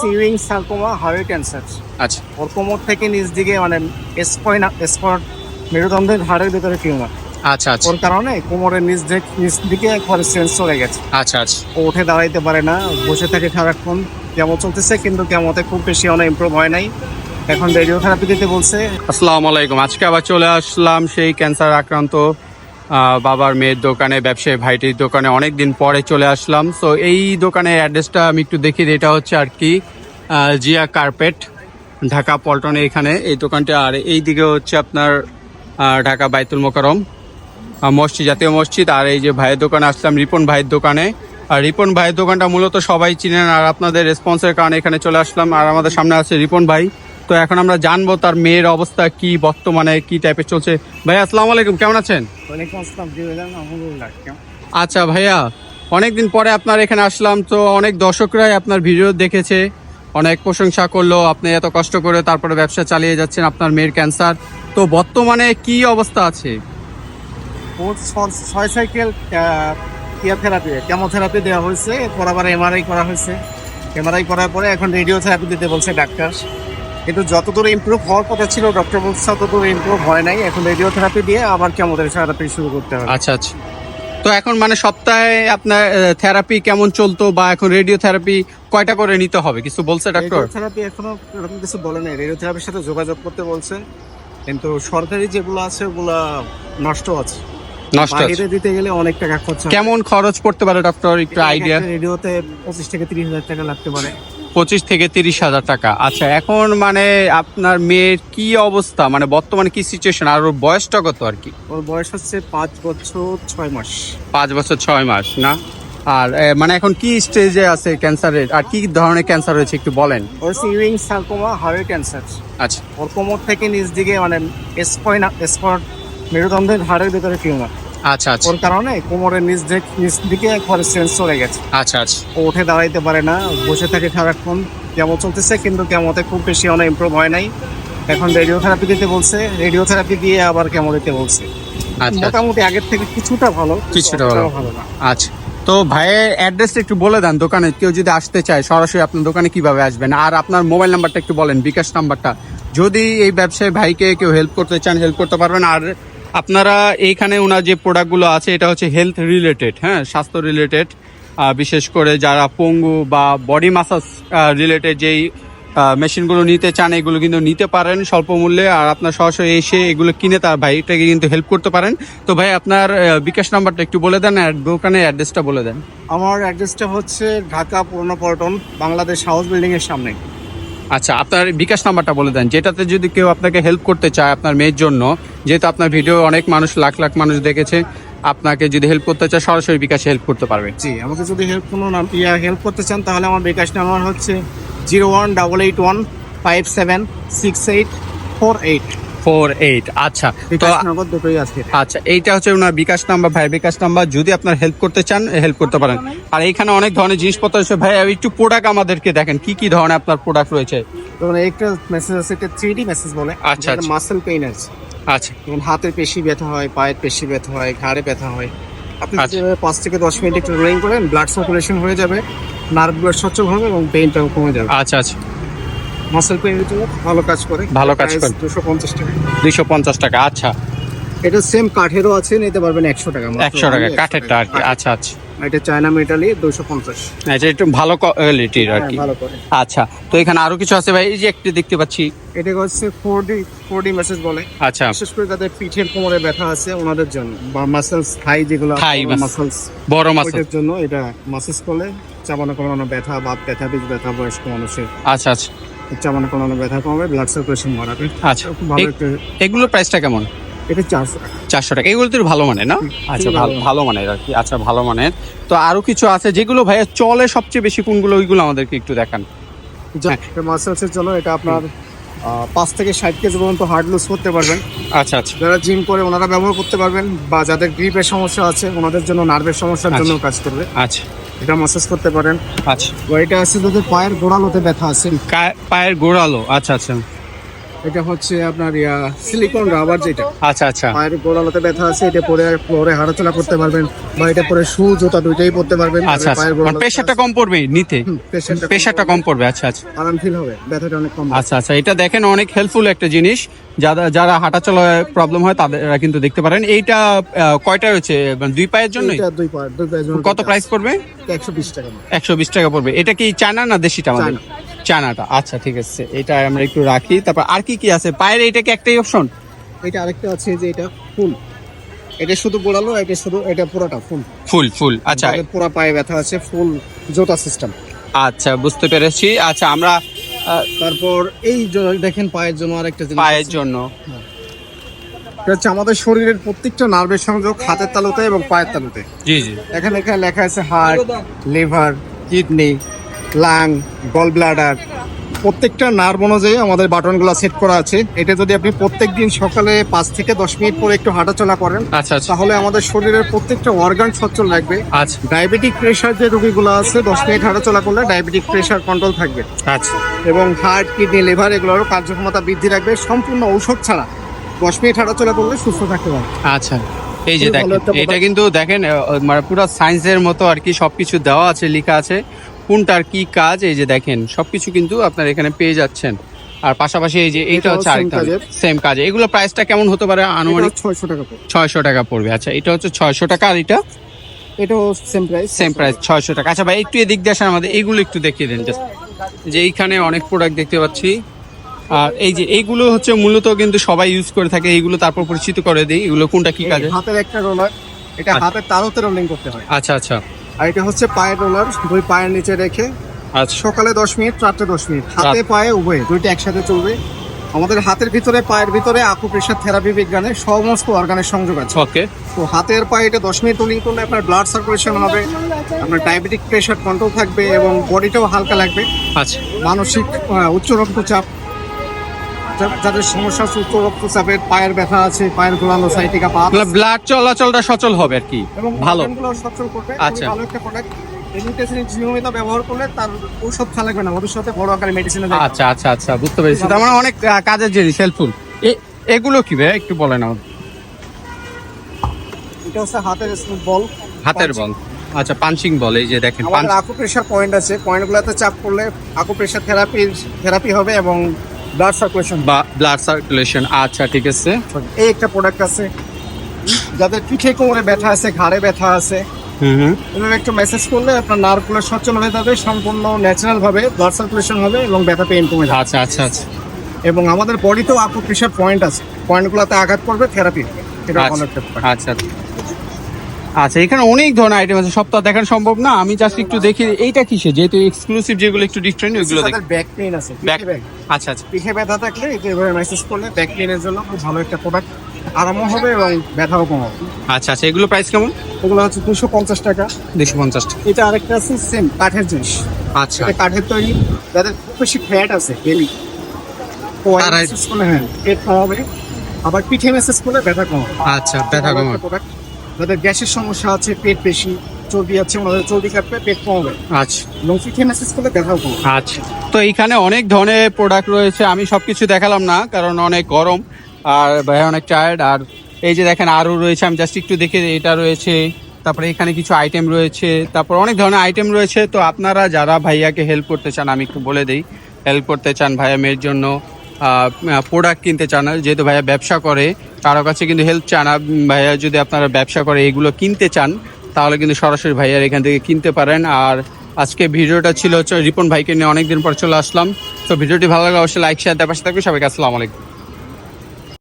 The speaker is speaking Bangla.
সিউইং সার্কোমা হার্ট ক্যান্সার আচ্ছা। ওর কোমর থেকে নিচ দিকে মানে স্পয়ন স্পট মেরুদণ্ডের হাড়ের ভিতরে টিউমার আচ্ছা আচ্ছা। ওর কারণে কোমরের নিচ দিক- নিচ দিকে একবারে সেন্স চলে গেছে। আচ্ছা আচ্ছা। ও উঠে দাঁড়াইতে পারে না বসে থাকে সারাক্ষণ। কেমন চলতেছে কিন্তু কেমতে খুব বেশি অনেক ইমপ্রুভ হয় নাই। এখন রেডিওথেরাপি দিতে বলছে। আসসালামু আলাইকুম। আজকে আবার চলে আসলাম সেই ক্যান্সার আক্রান্ত বাবার মেয়ের দোকানে, ব্যবসায়ী ভাইটির দোকানে অনেক দিন পরে চলে আসলাম। সো এই দোকানের অ্যাড্রেসটা আমি একটু দেখি এটা হচ্ছে আর কি জিয়া কার্পেট, ঢাকা পল্টনে এখানে। এই দোকানটা, আর এই দিকে হচ্ছে আপনার ঢাকা বাইতুল মোকারম মসজিদ, জাতীয় মসজিদ। আর এই যে ভাইয়ের দোকানে আসলাম, রিপন ভাইয়ের দোকানে। আর রিপন ভাইয়ের দোকানটা মূলত সবাই চিনেন, আর আপনাদের রেসপন্সের কারণে এখানে চলে আসলাম। আর আমাদের সামনে আছে রিপন ভাই। তো এখন আমরা জানব তার মেয়ের অবস্থা কি বর্তমানে কি টাইপের চলছে। ভাই আসসালামু আলাইকুম কেমন আছেন? আচ্ছা ভাইয়া অনেকদিন পরে আপনার এখানে আসলাম তো অনেক দর্শকরাই আপনার ভিডিও দেখেছে অনেক প্রশংসা করল আপনি এত কষ্ট করে তারপরে ব্যবসা চালিয়ে যাচ্ছেন আপনার মেয়ের ক্যান্সার তো বর্তমানে কি অবস্থা আছে? ছয় সাইকেল কেমোথেরাপি কেমোথেরাপি দেওয়া হয়েছে এরপর আবার এমআরআই করা হয়েছে। এমআরআই করার পরে এখন রেডিওথেরাপি দিতে বলছে ডাক্তার কিন্তু যতদূর ইমপ্রুভ হওয়ার কথা ছিল ডক্টর বলছে ততদূর ইমপ্রুভ হয় নাই। এখন রেডিওথেরাপি দিয়ে আবার কেমোথেরাপি শুরু করতে হবে। আচ্ছা আচ্ছা। তো এখন মানে সপ্তাহে আপনার থেরাপি কেমন চলতো বা এখন রেডিও থেরাপি কয়টা করে নিতে হবে? কিছু বলছে ডাক্তার থেরাপি এখনও এরকম কিছু বলে নাই। রেডিও থেরাপির সাথে যোগাযোগ করতে বলছে। কিন্তু সরকারি যেগুলো আছে ওগুলা নষ্ট আছে। নষ্ট আছে। বাইরে দিতে গেলে অনেক টাকা খরচ কেমন খরচ পড়তে পারে ডক্টর একটু আইডিয়া রেডিওতে পঁচিশ থেকে তিরিশ হাজার টাকা লাগতে পারে। পঁচিশ থেকে তিরিশ হাজার টাকা। আচ্ছা এখন মানে আপনার মেয়ের কি অবস্থা? মানে বর্তমানে কি সিচুয়েশন আর ওর বয়সটা কত আর কি? ওর বয়স হচ্ছে পাঁচ বছর ছয় মাস। পাঁচ বছর ছয় মাস না? আর মানে এখন কি স্টেজে আছে ক্যান্সারের আর কি ধরনের ক্যান্সার হয়েছে একটু বলেন? ওর সিউইং সার্কোমা হার্ট ক্যান্সার আচ্ছা। ওর কোমর থেকে নিচ দিকে মানে স্পয়না স্পট মেরুদণ্ডের হাড়ের ভিতরে টিউমার আচ্ছা আচ্ছা। ওর কারণে কোমরের নিচ দিক- নিচ দিকে একবারে সেন্স চলে গেছে। আচ্ছা আচ্ছা। ও উঠে দাঁড়াইতে পারে না বসে থাকে সারাক্ষণ কেমন চলতেছে কিন্তু কেমতে খুব বেশি অনেক ইমপ্রুভ হয় নাই। এখন রেডিওথেরাপি দিতে বলছে রেডিওথেরাপি দিয়ে আবার কেমো দিতে বলছে। আচ্ছা মোটামুটি আগের থেকে কিছুটা ভালো কিছুটা ভালো। না। আচ্ছা তো ভাইয়ের অ্যাড্রেসটা একটু বলে দেন দোকানে কেউ যদি আসতে চায় সরাসরি আপনার দোকানে কীভাবে আসবেন? আর আপনার মোবাইল নাম্বারটা একটু বলেন বিকাশ নাম্বারটা যদি এই ব্যবসায় ভাইকে কেউ হেল্প করতে চান হেল্প করতে পারবেন আর আপনারা এইখানে ওনার যে প্রোডাক্টগুলো আছে, এটা হচ্ছে হেলথ রিলেটেড হ্যাঁ স্বাস্থ্য রিলেটেড বিশেষ করে যারা পঙ্গু বা বডি মাসাজ রিলেটেড যেই মেশিনগুলো নিতে চান, এগুলো কিন্তু নিতে পারেন স্বল্প মূল্যে। আর আপনার সরাসরি এসে এগুলো কিনে তার ভাইটাকে কিন্তু হেল্প করতে পারেন। তো ভাই, আপনার বিকাশ নাম্বারটা একটু বলে দেন দোকানের অ্যাড্রেসটা বলে দেন। আমার অ্যাড্রেসটা হচ্ছে ঢাকা পুরনো পল্টন, বাংলাদেশ হাউস বিল্ডিংয়ের সামনে। আচ্ছা আপনার বিকাশ নাম্বারটা বলে দেন, যেটাতে যদি কেউ আপনাকে হেল্প করতে চায় আপনার মেয়ের জন্য, যেহেতু আপনার ভিডিও অনেক মানুষ, লাখ লাখ মানুষ দেখেছে, আপনাকে যদি হেল্প করতে চায়, সরাসরি বিকাশে হেল্প করতে পারবে। জি, আমাকে যদি হেল্প কোনো নাম, ইয়া হেল্প করতে চান, তাহলে আমার বিকাশ নাম্বার হচ্ছে zero one double eight one five seven six eight four eight four eight আচ্ছা তো নগদ দুটোই আছে আচ্ছা এইটা হচ্ছে ওনার বিকাশ নাম্বার ভাই বিকাশ নাম্বার যদি আপনার হেল্প করতে চান হেল্প করতে পারেন আর এইখানে অনেক ধরনের জিনিসপত্র আছে ভাই একটু প্রোডাক্ট আমাদেরকে দেখেন কি কি ধরনের আপনার প্রোডাক্ট রয়েছে তখন একটা মেসেজ আছে একটা থ্রি মেসেজ বলে আচ্ছা, আচ্ছা। মাসেল পেইন আছে আচ্ছা যেমন হাতের পেশি ব্যথা হয় পায়ের পেশি ব্যথা হয় ঘাড়ে ব্যথা হয় আপনি আচ্ছা। যেভাবে পাঁচ থেকে দশ মিনিট একটু রোলিং করেন ব্লাড সার্কুলেশন হয়ে যাবে নার্ভ ব্লাড সচল হবে এবং পেইনটাও কমে যাবে আচ্ছা আচ্ছা মাসেল পেইনের জন্য ভালো কাজ করে। ভালো কাজ করে। দুশো পঞ্চাশ টাকা। দুইশো পঞ্চাশ টাকা আচ্ছা। এটা সেম কাঠেরও আছে নিতে পারবেন একশো টাকা মাত্র। একশো টাকা কাঠেরটা আর কি আচ্ছা আচ্ছা। এটা চায়না মেটালি দুশো পঞ্চাশ। আচ্ছা একটু ভালো কোয়ালিটির আর কি। ভালো করে। আচ্ছা তো এখানে আরও কিছু আছে ভাই? এই যে একটু দেখতে পাচ্ছি। এটা হচ্ছে four D four D message বলে। আচ্ছা। বিশেষ করে যাদের পিঠের কোমরে ব্যথা আছে ওনাদের জন্য। বা মাসেলস থাই যেগুলো muscle। মাসেলস বড় ওইটার জন্য এটা মাসেজ করলে চাবানো কমানো ব্যথা বাত ব্যথা বীজ ব্যথা বয়স্ক মানুষের। আচ্ছা আচ্ছা। চাবানো কমানো ব্যথা কমাবে ব্লাড সার্কুলেশন বাড়াবে। আচ্ছা খুব ভালো একটা এগুলোর প্রাইসটা কেমন? এটা চারশো চারশো টাকা। এগুলো তো ভালো মানের না? আচ্ছা ভালো ভালো। মানের আর কি। আচ্ছা ভালো মানের। তো আরও কিছু আছে যেগুলো ভাইয়া চলে সবচেয়ে বেশি কোনগুলো? ওইগুলো আমাদেরকে একটু দেখান। মাসেলসের জন্য এটা আপনার পাঁচ থেকে ষাট কেজি পর্যন্ত হার্ড লুজ করতে পারবেন। আচ্ছা আচ্ছা। যারা জিম করে ওনারা ব্যবহার করতে পারবেন বা যাদের গ্রিপের সমস্যা আছে ওনাদের জন্য নার্ভের সমস্যার জন্য কাজ করবে। আচ্ছা। এটা মাসাজ করতে পারেন। আচ্ছা। এটা আছে তোদের পায়ের গোড়ালোতে ব্যথা আছে। পায়ের গোড়ালো আচ্ছা আচ্ছা। এটা হচ্ছে আপনার ইয়া সিলিকন রাবার যেটা। আচ্ছা আচ্ছা। পায়ের গোড়ালাতে ব্যথা আছে এটা পরে ফ্লোরে হাঁটাচলা করতে পারবেন বা এটা পরে শু জুতা দুইটাই পরতে পারবেন। আচ্ছা আচ্ছা। মানে প্রেশারটা কম পড়বে নিতে? প্রেশারটা কম পড়বে। আচ্ছা আচ্ছা। আরাম ফিল হবে ব্যথাটা অনেক কম আচ্ছা আচ্ছা। এটা দেখেন অনেক হেল্পফুল একটা জিনিস। যারা যারা হাঁটা চলায় প্রবলেম হয় তাদেরা কিন্তু দেখতে পারেন। এইটা কয়টা রয়েছে মানে দুই পায়ের জন্য এটা দুই পায়ের দুই পায়ের জন্য কত প্রাইস পড়বে? একশো বিশ টাকা। একশো বিশ টাকা পড়বে। এটা কি চায়না না দেশিটা আমাদের? চায়নাটা আচ্ছা ঠিক আছে। এটা আমরা একটু রাখি। তারপর আর কি কি আছে? পায়ের এটা কি একটাই অপশন এটা আরেকটা আছে যে এটা ফুল। এটা শুধু গোড়ালো এটা শুধু এটা পুরোটা ফুল। ফুল ফুল। আচ্ছা। পুরো পায়ে ব্যথা আছে ফুল জোতা সিস্টেম আচ্ছা বুঝতে পেরেছি। আচ্ছা আমরা তারপর এই দেখেন পায়ের জন্য আরেকটা জিনিস পায়ের জন্য। এটা হচ্ছে আমাদের শরীরের প্রত্যেকটা নার্ভের সংযোগ হাতের তালুতে এবং পায়ের তালুতে। জি জি। এখানে এখানে লেখা আছে heart liver kidney lung gall bladder প্রত্যেকটা নার্ভ অনুযায়ী আমাদের বাটনগুলো সেট করা আছে। এটা যদি আপনি প্রত্যেক দিন সকালে পাঁচ থেকে দশ মিনিট পরে একটু হাঁটাচলা করেন আচ্ছা আচ্ছা। তাহলে আমাদের শরীরের প্রত্যেকটা অর্গান সচল রাখবে আচ্ছা। ডায়াবেটিক প্রেশার যে রোগীগুলো আছে দশ মিনিট হাঁটাচলা করলে ডায়াবেটিক প্রেশার কন্ট্রোল থাকবে। আচ্ছা। এবং হার্ট কিডনি লিভার এগুলোরও কার্যক্ষমতা বৃদ্ধি রাখবে। সম্পূর্ণ ঔষধ ছাড়া দশ মিনিট হাঁটাচলা করলে সুস্থ থাকতে পারবে। আচ্ছা। এই যে দেখেন এটা কিন্তু দেখেন মানে পুরো সায়েন্সের মতো আর কি সবকিছু দেওয়া আছে লেখা আছে। কোনটার কি কাজ এই যে দেখেন সবকিছু কিন্তু আপনার এখানে পেয়ে যাচ্ছেন। আর পাশাপাশি এই যে এইটা হচ্ছে আরেকটা সেম কাজ। এগুলো প্রাইসটা কেমন হতে পারে আনুমানিক? ছয়শো টাকা ছয়শো টাকা পড়বে। আচ্ছা এটা হচ্ছে ছয়শো টাকা আর এটা? এটাও সেম প্রাইস সেম প্রাইস ছয়শো টাকা। আচ্ছা ভাই একটু এদিক দিয়ে আসেন আমাদের এইগুলো একটু দেখিয়ে দেন জাস্ট যে এইখানে অনেক প্রোডাক্ট দেখতে পাচ্ছি। আর এই যে এইগুলো হচ্ছে মূলত কিন্তু সবাই ইউজ করে থাকে এইগুলো তারপর পরিচিত করে দিই। এগুলো কোনটা কি কাজে হাতের একটা রোলার এটা আচ্ছা। হাতের তালুতে রোলিং করতে হয়। আচ্ছা আচ্ছা। আর এটা হচ্ছে পায়ের রোলার দুই পায়ের নিচে রেখে। আচ্ছা। সকালে দশ মিনিট রাত্রে দশ মিনিট। হাতে পায়ে উভয়ে দুইটা একসাথে চলবে। আমাদের হাতের ভিতরে পায়ের ভিতরে আকুপ্রেশার থেরাপি বিজ্ঞানে সমস্ত অর্গানের সংযোগ আছে। ওকে। তো হাতের পায়ে এটা দশ মিনিট রোলিং করলে আপনার ব্লাড সার্কুলেশন হবে আপনার ডায়াবেটিক প্রেশার কন্ট্রোল থাকবে এবং বডিটাও হালকা লাগবে। আচ্ছা। মানসিক উচ্চ রক্তচাপ যাদের সমস্যা আছে উচ্চ রক্তচাপের পায়ের ব্যথা আছে পায়ের গোলানো সাইটিকা পা ব্লাড চলাচলটা সচল হবে আর কি। ভালো। সচল করবে। আচ্ছা। ভালো একটা প্রোডাক্ট নিয়মিত ব্যবহার করলে তার ঔষধ লাগবে না। ভবিষ্যতে বড় আকারে মেডিসিনে আচ্ছা আচ্ছা আচ্ছা বুঝতে পেরেছি। তার মানে অনেক কাজের জিনিস হেল্পফুল এগুলো কি ভাই? একটু বলেন এটা হচ্ছে হাতের বল হাতের বল আচ্ছা পাঞ্চিং বল এই যে দেখেন আমাদের আকু প্রেশার পয়েন্ট আছে। পয়েন্টগুলোতে চাপ করলে আকু থেরাপি থেরাপি হবে এবং ব্লাড সার্কুলেশন বা ব্লাড সার্কুলেশন আচ্ছা ঠিক আছে। এই একটা প্রোডাক্ট আছে। যাদের পিঠে কোমরে ব্যথা আছে ঘাড়ে ব্যথা আছে হুম হুম। এভাবে একটু মেসেজ করলে আপনার নার্ভগুলো সচল হয়ে যাবে সম্পূর্ণ ন্যাচারাল ভাবে ব্লাড সার্কুলেশন হবে এবং ব্যথা পেইন কমে যাবে। আচ্ছা আচ্ছা আচ্ছা। এবং আমাদের বডিতেও আকু প্রেশার পয়েন্ট আছে। পয়েন্টগুলোতে আঘাত করবে থেরাপি এটা আচ্ছা। আচ্ছা। আচ্ছা এখানে অনেক ধরনের আইটেম আছে। সব তো দেখানো সম্ভব না। আমি জাস্ট একটু দেখি এইটা কিসে যেহেতু এক্সক্লুসিভ যেগুলো একটু ডিফারেন্ট ওইগুলো দেখি। ব্যাক পেইন আছে ব্যাক আচ্ছা আচ্ছা। পিঠে ব্যথা থাকলে এটা এভাবে মেসেজ করলে ব্যাক পেইনের জন্য খুব ভালো একটা প্রোডাক্ট আরামও হবে এবং ব্যথাও কমাবে আচ্ছা আচ্ছা এগুলো প্রাইস কেমন? এগুলো হচ্ছে দুশো পঞ্চাশ টাকা। দুশো পঞ্চাশ এটা আরেকটা আছে সেম কাঠের জিনিস। আচ্ছা। এটা কাঠের তৈরি। যাদের খুব বেশি ফ্যাট আছে বেলি মেসেজ করলে হ্যাঁ পেট কমাবে আবার পিঠে মেসেজ করলে ব্যথা কমাবে আচ্ছা ব্যথা কমা একটা product। যাদের গ্যাসের সমস্যা আছে পেট বেশি চর্বি আছে ওনাদের চর্বি কাটবে পেট কমাবে। আচ্ছা। এবং পিঠে মেসেজ করলে ব্যথাও কমাবে আচ্ছা। তো এইখানে অনেক ধরনের প্রোডাক্ট রয়েছে আমি সব কিছু দেখালাম না কারণ অনেক গরম আর ভাই অনেক টায়ার্ড আর এই যে দেখেন আরও রয়েছে আমি জাস্ট একটু দেখে এটা রয়েছে তারপরে এখানে কিছু আইটেম রয়েছে তারপর অনেক ধরনের আইটেম রয়েছে তো আপনারা যারা ভাইয়াকে হেল্প করতে চান আমি একটু বলে দিই হেল্প করতে চান ভাইয়া মেয়ের জন্য প্রোডাক্ট কিনতে চান যেহেতু ভাইয়া ব্যবসা করে কারও কাছে কিন্তু হেল্প চান। ভাইয়া যদি আপনারা ব্যবসা করে এগুলো কিনতে চান, তাহলে কিন্তু সরাসরি ভাইয়ার এখান থেকে কিনতে পারেন। আর আজকে ভিডিওটা ছিল হচ্ছে রিপন ভাইকে নিয়ে অনেকদিন পর চলে আসলাম। তো ভিডিওটি ভালো লাগলে অবশ্যই লাইক শেয়ার দেওয়ার পাশে থাকবে সবাইকে আসসালামু আলাইকুম।